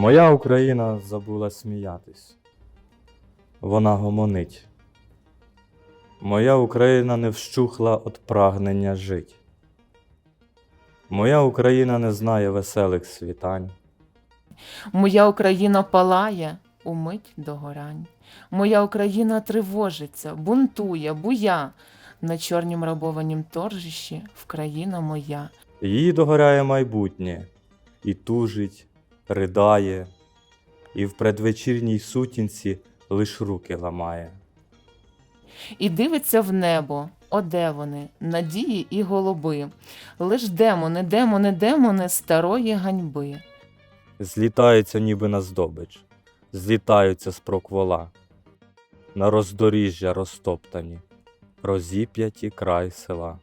Моя Україна забула сміятись. Вона гомонить. Моя Україна не вщухла від прагнення жить. Моя Україна не знає веселих світань. Моя Україна палає умить догорань. Моя Україна тривожиться, бунтує, буя. На чорнім рабованім торжищі Вкраїна моя. Їй догоряє майбутнє, і тужить, ридає, і в предвечірній сутінці лиш руки ламає. І дивиться в небо, о де вони, надії і голуби, лиш демони, демони, демони старої ганьби. Злітаються ніби на здобич, злітаються з проквола, на роздоріжжя розтоптані, розіп'яті край села.